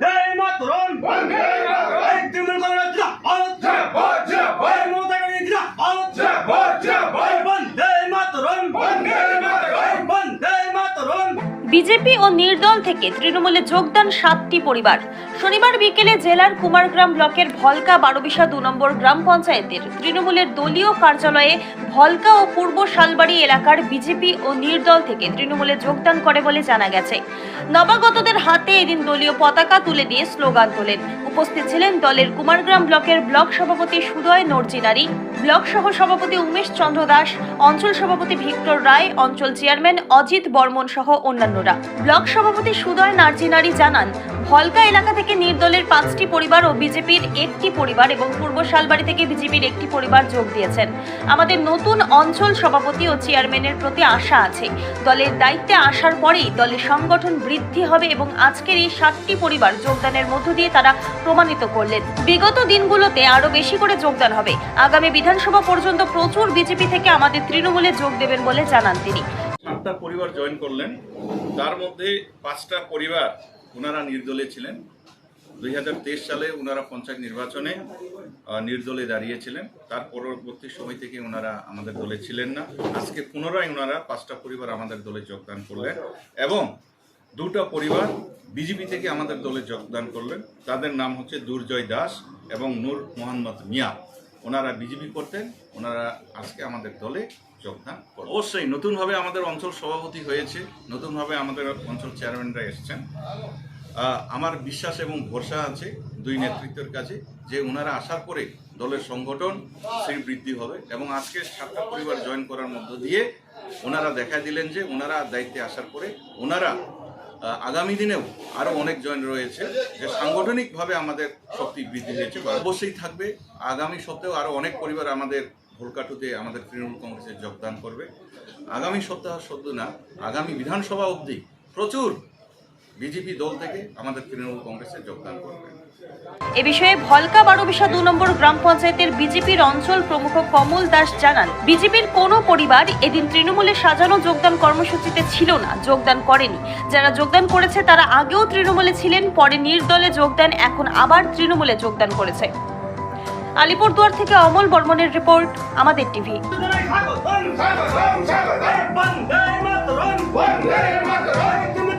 বন্দে মাতরম। বন্দে মাতরম। এই তৃণমূল কংগ্রেস জিন্দাবাদ জিন্দাবাদ, জিন্দাবাদ। এই মমতা ব্যানার্জি জিন্দাবাদ জিন্দাবাদ, জিন্দাবাদ। এই বন্দে মাতরম বন্দে মাতরম। এই বন্দে মাতরম বিজেপি ও নির্দল থেকে তৃণমূলে যোগদান সাতটি পরিবার। শনিবার বিকেলে জেলার কুমারগ্রাম ব্লকের ভলকা বারোবিশা দু নম্বর গ্রাম পঞ্চায়েতের তৃণমূলের দলীয় কার্যালয়ে ভলকা ও পূর্ব শালবাড়ি এলাকার বিজেপি ও নির্দল থেকে তৃণমূলে যোগদান করে বলে জানা গেছে। নবাগতদের হাতে এদিন দলীয় পতাকা তুলে দিয়ে স্লোগান তোলেন। উপস্থিত ছিলেন দলের কুমারগ্রাম ব্লকের ব্লক সভাপতি সুদয় নর্জিনারি, ব্লক সহ সভাপতি উমেশ চন্দ্র দাস, অঞ্চল সভাপতি ভিক্টর রায়, অঞ্চল চেয়ারম্যান অজিত বর্মন সহ অন্যান্যরা ব্লক সভাপতি সুদয় নার্জিনারি জানান, ভলকা এলাকা থেকে নির্দলের পাঁচটি পরিবার ও বিজেপির একটি পরিবার এবং পূর্ব শালবাড়ি থেকে বিজেপির একটি পরিবার যোগ দিয়েছেন। আমাদের নতুন অঞ্চল সভাপতি ও চেয়ারম্যানের প্রতি আশা আছে। দলের দায়িত্বে আসার পরেই দলের সংগঠন বৃদ্ধি হবে এবং আজকের এই সাতটি পরিবার যোগদানের মধ্য দিয়ে তারা প্রমাণিত করলেন। বিগত দিনগুলোতে আরও বেশি করে যোগদান হবে। আগামী বিধানসভা পর্যন্ত প্রচুর বিজেপি থেকে আমাদের তৃণমূলে যোগ দেবেন বলে জানান তিনি। সাতটা পরিবার জয়েন করলেন। তার মধ্যে পাঁচটা পরিবার ওনারা নির্দলে ছিলেন। দুই হাজার তেইশ সালে ওনারা পঞ্চায়েত নির্বাচনে নির্দলে দাঁড়িয়েছিলেন। তার পরবর্তী সময় থেকে ওনারা আমাদের দলে ছিলেন না। আজকে পুনরায় ওনারা পাঁচটা পরিবার আমাদের দলে যোগদান করলেন এবং দুটা পরিবার বিজেপি থেকে আমাদের দলে যোগদান করলেন। তাদের নাম হচ্ছে দুর্জয় দাস এবং নূর মোহাম্মদ মিয়া। ওনারা বিজেপি করতেন, ওনারা আজকে আমাদের দলে যোগদান অবশ্যই নতুনভাবে আমাদের অঞ্চল সভাপতি হয়েছে নতুনভাবে আমাদের অঞ্চল চেয়ারম্যানরা এসছেন। আমার বিশ্বাস এবং ভরসা আছে দুই নেতৃত্বের কাছে যে ওনারা আসার পরে দলের সংগঠন সেই বৃদ্ধি হবে এবং আজকে সাতটা পরিবার জয়েন করার মধ্য দিয়ে ওনারা দেখা দিলেন যে ওনারা দায়িত্বে আসার পরে ওনারা আগামী দিনেও আরও অনেক জয়েন রয়েছে যে সাংগঠনিকভাবে আমাদের শক্তি বৃদ্ধি হয়েছে অবশ্যই থাকবে। আগামী সপ্তাহেও আরও অনেক পরিবার আমাদের ভোলকাটুতে আমাদের তৃণমূল কংগ্রেসে যোগদান করবে। আগামী সপ্তাহ সদ্য না, আগামী বিধানসভা অবধি প্রচুর বিজেপি দল থেকে আমাদের তৃণমূল কংগ্রেসে যোগদান করবে। এ বিষয়ে ভলকা বারোবিশা দু নম্বর গ্রাম পঞ্চায়েতের বিজেপির অঞ্চল প্রমুখ কমল দাস জানান, বিজেপির কোনো পরিবার এদিন তৃণমূলে সাজানো যোগদান কর্মসূচিতে ছিল না, যোগদান করেনি। যারা যোগদান করেছে তারা আগেও তৃণমূলে ছিলেন, পরে নির্দলে যোগদান, এখন আবার তৃণমূলে যোগদান করেছে। আলিপুরদুয়ার থেকে অমল বর্মনের রিপোর্ট আমাদের টিভি।